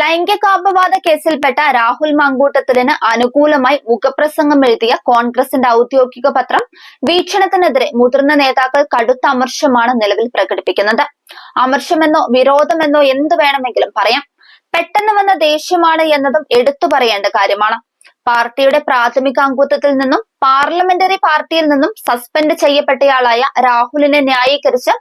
ലൈംഗികാപവാദ കേസിൽപ്പെട്ട രാഹുൽ മാങ്കൂട്ടത്തിലിന് അനുകൂലമായി മുഖപ്രസംഗം എഴുതിയ കോൺഗ്രസിന്റെ ഔദ്യോഗിക പത്രം വീക്ഷണത്തിനെതിരെ മുതിർന്ന നേതാക്കൾ കടുത്ത അമർഷമാണ് നിലവിൽ പ്രകടിപ്പിക്കുന്നത്. അമർഷമെന്നോ വിരോധമെന്നോ എന്ത് വേണമെങ്കിലും പറയാം. പെട്ടെന്ന് വന്ന ദേഷ്യമാണ് എന്നതും എടുത്തു പറയേണ്ട കാര്യമാണ്. പാർട്ടിയുടെ പ്രാഥമിക അംഗത്വത്തിൽ നിന്നും പാർലമെന്ററി പാർട്ടിയിൽ നിന്നും സസ്പെൻഡ് ചെയ്യപ്പെട്ടയാളായ രാഹുലിനെ ന്യായീകരിച്ച്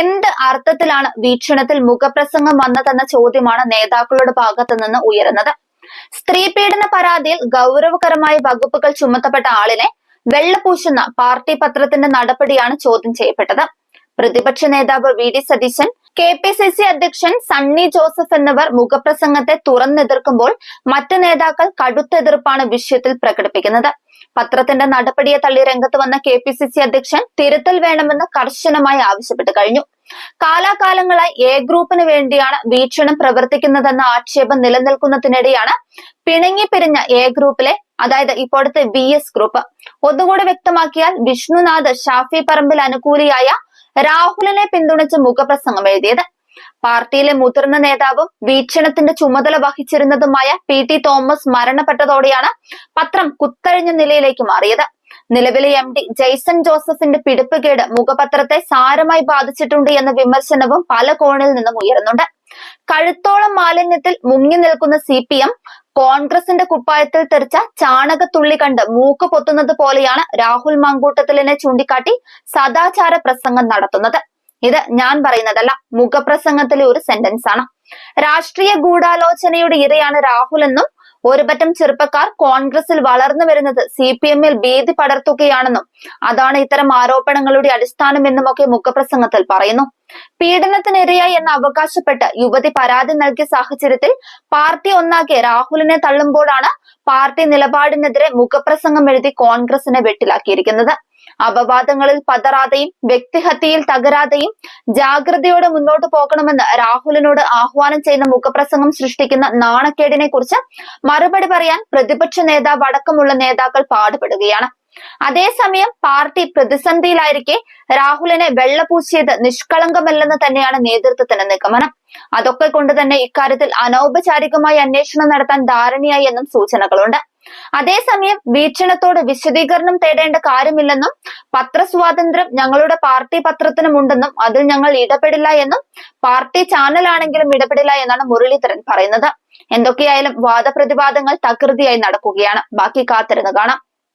എന്ത് അർത്ഥത്തിലാണ് വീക്ഷണത്തിൽ മുഖപ്രസംഗം വന്നതെന്ന ചോദ്യമാണ് നേതാക്കളുടെ ഭാഗത്തു നിന്ന് ഉയരുന്നത്. സ്ത്രീ പീഡന പരാതിയിൽ ഗൗരവകരമായ വകുപ്പുകൾ ചുമത്തപ്പെട്ട ആളിനെ വെള്ളപൂശുന്ന പാർട്ടി പത്രത്തിന്റെ നടപടിയാണ് ചോദ്യം ചെയ്യപ്പെട്ടത്. പ്രതിപക്ഷ നേതാവ് V D Satheesan K P C C അധ്യക്ഷൻ സണ്ണി ജോസഫ് എന്നിവർ മുഖപ്രസംഗത്തെ തുറന്നെതിർക്കുമ്പോൾ മറ്റ് നേതാക്കൾ കടുത്ത എതിർപ്പാണ് വിഷയത്തിൽ പ്രകടിപ്പിക്കുന്നത്. പത്രത്തിന്റെ നടപടിയെ തള്ളി രംഗത്ത് വന്ന കെ പി സി സി അധ്യക്ഷൻ തിരുത്തൽ വേണമെന്ന് കർശനമായി ആവശ്യപ്പെട്ട് കഴിഞ്ഞു. കാലാകാലങ്ങളായി എ ഗ്രൂപ്പിന് വേണ്ടിയാണ് വീക്ഷണം പ്രവർത്തിക്കുന്നതെന്ന ആക്ഷേപം നിലനിൽക്കുന്നതിനിടെയാണ് പിണങ്ങി പിരിഞ്ഞ എ ഗ്രൂപ്പിലെ അതായത് ഇപ്പോഴത്തെ ബി എസ് ഗ്രൂപ്പ്. ഒന്നുകൂടെ വ്യക്തമാക്കിയാൽ വിഷ്ണുനാഥ് ഷാഫി പറമ്പിൽ അനുകൂലിയായ രാഹുലിനെ പിന്തുണച്ച് മുഖപ്രസംഗം എഴുതിയത്. പാർട്ടിയിലെ മുതിർന്ന നേതാവും വീക്ഷണത്തിന്റെ ചുമതല വഹിച്ചിരുന്നതുമായ പി ടി തോമസ് മരണപ്പെട്ടതോടെയാണ് പത്രം കുത്തഴിഞ്ഞ നിലയിലേക്ക് മാറിയത്. നിലവിലെ എം ഡി ജെയ്സൺ ജോസഫിന്റെ പിടിപ്പുകേട് മുഖപത്രത്തെ സാരമായി ബാധിച്ചിട്ടുണ്ട് എന്ന വിമർശനവും പല കോണിൽ നിന്നും ഉയരുന്നുണ്ട്. കഴുത്തോളം മാലിന്യത്തിൽ മുങ്ങി നിൽക്കുന്ന സി പി എം കോൺഗ്രസിന്റെ കുപ്പായത്തിൽ തെറിച്ച ചാണകത്തുള്ളി കണ്ട് മൂക്ക് പൊത്തുന്നത് പോലെയാണ് രാഹുൽ മങ്കൂട്ടത്തിലിനെ ചൂണ്ടിക്കാട്ടി സദാചാര പ്രസംഗം നടത്തുന്നത്. ഇത് ഞാൻ പറയുന്നതല്ല മുഖപ്രസംഗത്തിലെ ഒരു സെന്റൻസ് ആണ്. രാഷ്ട്രീയ ഗൂഢാലോചനയുടെ ഇരയാണ് രാഹുൽ എന്നും ഒരുപറ്റം ചെറുപ്പക്കാർ കോൺഗ്രസിൽ വളർന്നു വരുന്നത് സി പി എമ്മിൽ ഭീതി പടർത്തുകയാണെന്നും അതാണ് ഇത്തരം ആരോപണങ്ങളുടെ അടിസ്ഥാനമെന്നുമൊക്കെ മുഖപ്രസംഗത്തിൽ പറയുന്നു. പീഡനത്തിനിരയായി എന്ന് അവകാശപ്പെട്ട് യുവതി പരാതി നൽകിയ സാഹചര്യത്തിൽ പാർട്ടി ഒന്നാകെ രാഹുലിനെ തള്ളുമ്പോഴാണ് പാർട്ടി നിലപാടിനെതിരെ മുഖപ്രസംഗം എഴുതി കോൺഗ്രസിനെ വെട്ടിലാക്കിയിരിക്കുന്നത്. അപവാദങ്ങളിൽ പതറാതെയും വ്യക്തിഹത്യയിൽ തകരാതെയും ജാഗ്രതയോടെ മുന്നോട്ട് പോകണമെന്ന് രാഹുലിനോട് ആഹ്വാനം ചെയ്യുന്ന മുഖപ്രസംഗം സൃഷ്ടിക്കുന്ന നാണക്കേടിനെ കുറിച്ച് മറുപടി പറയാൻ പ്രതിപക്ഷ നേതാവ് അടക്കമുള്ള നേതാക്കൾ പാടുപെടുകയാണ്. അതേസമയം പാർട്ടി പ്രതിസന്ധിയിലായിരിക്കെ രാഹുലിനെ വെള്ളപൂശിയത് നിഷ്കളങ്കമല്ലെന്ന് തന്നെയാണ് നേതൃത്വത്തിന് നിഗമനം. അതൊക്കെ കൊണ്ട് തന്നെ ഇക്കാര്യത്തിൽ അനൗപചാരികമായി അന്വേഷണം നടത്താൻ ധാരണയായി എന്നും സൂചനകളുണ്ട്. അതേസമയം വീക്ഷണത്തോട് വിശദീകരണം തേടേണ്ട കാര്യമില്ലെന്നും പത്രസ്വാതന്ത്ര്യം ഞങ്ങളുടെ പാർട്ടി പത്രത്തിനുമുണ്ടെന്നും അതിൽ ഞങ്ങൾ ഇടപെടില്ല എന്നും പാർട്ടി ചാനലാണെങ്കിലും ഇടപെടില്ല എന്നാണ് മുരളീധരൻ പറയുന്നത്. എന്തൊക്കെയായാലും വാദപ്രതിവാദങ്ങൾ തകൃതിയായി നടക്കുകയാണ്. ബാക്കി കാത്തിരുന്ന് കാണാം.